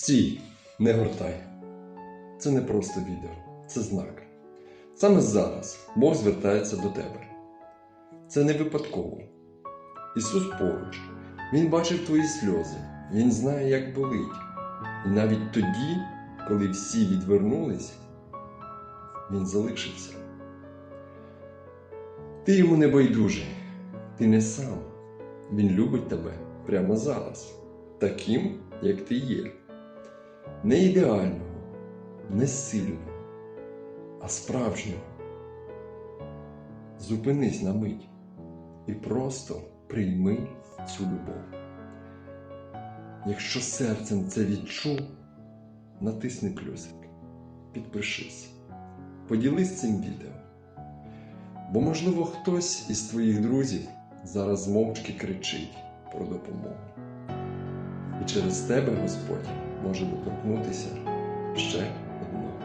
Стій, не гортай. Це не просто відео, це знак. Саме зараз Бог звертається до тебе. Це не випадково. Ісус поруч. Він бачив твої сльози, Він знає, як болить. І навіть тоді, коли всі відвернулись, Він залишився. Ти йому не байдужий, ти не сам. Він любить тебе прямо зараз, таким, як ти є. Не ідеального, не сильного, а справжнього. Зупинись на мить і просто прийми цю любов. Якщо серцем це відчув, натисни плюсик, підпишись, поділись цим відео. Бо, можливо, хтось із твоїх друзів зараз мовчки кричить про допомогу. І через тебе Господь може доторкнутися ще одного.